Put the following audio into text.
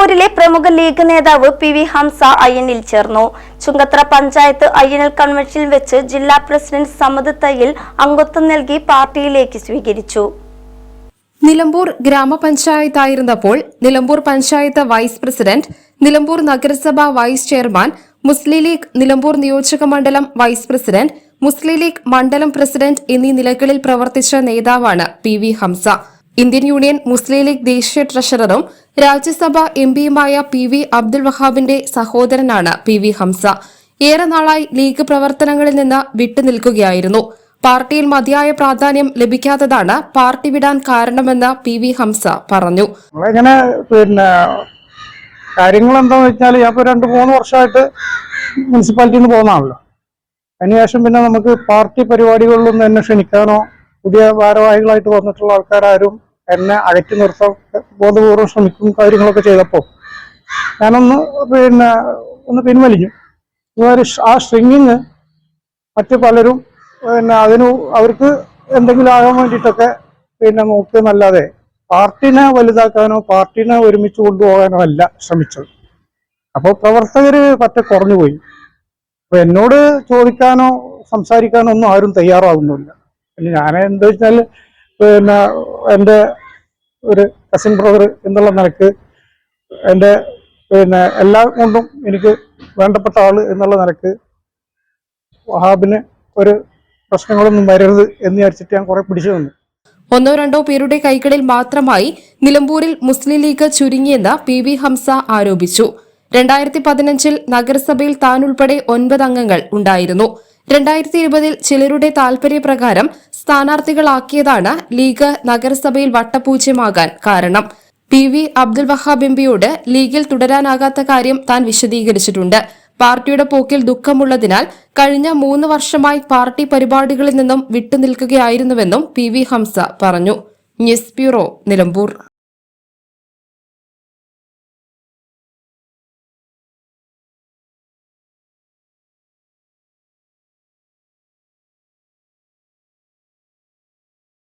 നിലമ്പൂരിലെ പ്രമുഖ ലീഗ് നേതാവ് പി വി ഹംസ അയ്യനിൽ ചേർന്നു. ചുങ്കത്ര പഞ്ചായത്ത് അയ്യനൽ കൺവെൻഷനിൽ വെച്ച് ജില്ലാ പ്രസിഡന്റ് സമദ് തയ്യിൽ അംഗത്വം നൽകി പാർട്ടിയിലേക്ക് സ്വീകരിച്ചു. നിലമ്പൂർ ഗ്രാമപഞ്ചായത്തായിരുന്നപ്പോൾ നിലമ്പൂർ പഞ്ചായത്ത് വൈസ് പ്രസിഡന്റ് നിലമ്പൂർ നഗരസഭ വൈസ് ചെയർമാൻ മുസ്ലിം ലീഗ് നിലമ്പൂർ നിയോജക മണ്ഡലം വൈസ് പ്രസിഡന്റ് മുസ്ലിം ലീഗ് മണ്ഡലം പ്രസിഡന്റ് എന്നീ നിലകളിൽ പ്രവർത്തിച്ച നേതാവാണ് P V Hamza. Indian union മുസ്ലിം ലീഗ് ദേശീയ ട്രഷററും രാജ്യസഭ എംപിയുമായ പി വി അബ്ദുൽ വഹാബിന്റെ സഹോദരനാണ് പി വി ഹംസ. ഏറെ നാളായി ലീഗ് പ്രവർത്തനങ്ങളിൽ നിന്ന് വിട്ടുനിൽക്കുകയായിരുന്നു. പാർട്ടിയിൽ മതിയായ പ്രാധാന്യം ലഭിക്കാത്തതാണ് പാർട്ടി വിടാൻ കാരണമെന്ന് പി വി ഹംസ പറഞ്ഞു. നമ്മളിങ്ങനെ പിന്നെ കാര്യങ്ങൾ എന്താന്ന് വെച്ചാൽ ഞാൻ ഇപ്പൊ രണ്ട് മൂന്ന് വർഷമായിട്ട് മുനിസിപ്പാലിറ്റിയിൽ പോകുന്നതാണല്ലോ. അതിനുശേഷം പിന്നെ നമുക്ക് പാർട്ടി പരിപാടികളിലൊന്നും എന്നെ ക്ഷണിക്കാനോ പുതിയ ഭാരവാഹികളായിട്ട് വന്നിട്ടുള്ള ആൾക്കാരും എന്നെ അകറ്റി നിർത്താൻ ബോധപൂർവം ശ്രമിക്കും കാര്യങ്ങളൊക്കെ ചെയ്തപ്പോൾ ഞാനൊന്ന് പിന്നെ ഒന്ന് പിൻവലിഞ്ഞു ആ സ്ട്രിങ്ങിങ് മറ്റു പലരും പിന്നെ അതിന് അവർക്ക് എന്തെങ്കിലും ആകാൻ വേണ്ടിയിട്ടൊക്കെ പിന്നെ നോക്കിയെന്നല്ലാതെ പാർട്ടിനെ വലുതാക്കാനോ പാർട്ടിനെ ഒരുമിച്ച് കൊണ്ടുപോകാനോ അല്ല ശ്രമിച്ചത്. അപ്പോൾ പ്രവർത്തകര് പറ്റെ കുറഞ്ഞുപോയി അപ്പൊ എന്നോട് ചോദിക്കാനോ സംസാരിക്കാനോ ഒന്നും ആരും തയ്യാറാവുന്നില്ല. പിന്നെ ഞാൻ എന്താ വെച്ചാൽ പിന്നെ എന്റെ ഒരു കസിൻ ബ്രദർ എന്നുള്ള നിലയ്ക്ക് എന്റെ പിന്നെ എല്ലാം കൊണ്ടും എനിക്ക് വേണ്ടപ്പെട്ട ആൾ എന്നുള്ള നിലയ്ക്ക് വഹാബിന് ഒരു പ്രശ്നങ്ങളൊന്നും വരരുത് എന്ന് വിചാരിച്ചിട്ട് ഞാൻ കുറെ പിടിച്ചു നിന്നു. ഒന്നോ രണ്ടോ പേരുടെ കൈകളിൽ മാത്രമായി നിലമ്പൂരിൽ മുസ്ലിം ലീഗ് ചുരുങ്ങിയെന്ന് പി വി ഹംസ ആരോപിച്ചു. രണ്ടായിരത്തി പതിനഞ്ചിൽ നഗരസഭയിൽ താനുൾപ്പെടെ ഒൻപത് അംഗങ്ങൾ ഉണ്ടായിരുന്നു. രണ്ടായിരത്തി ഇരുപതിൽ ചിലരുടെ താൽപര്യപ്രകാരം സ്ഥാനാർത്ഥികളാക്കിയതാണ് ലീഗ് നഗരസഭയിൽ വട്ടപൂജ്യമാകാൻ കാരണം. പി വി അബ്ദുൽ വഹാബ് എംപിയോട് ലീഗിൽ തുടരാനാകാത്ത കാര്യം താൻ വിശദീകരിച്ചിട്ടുണ്ട്. പാർട്ടിയുടെ പോക്കിൽ ദുഃഖമുള്ളതിനാൽ കഴിഞ്ഞ മൂന്ന് വർഷമായി പാർട്ടി പരിപാടികളിൽ നിന്നും വിട്ടുനിൽക്കുകയായിരുന്നുവെന്നും പി വി ഹംസ പറഞ്ഞു. News bureau Nilambur.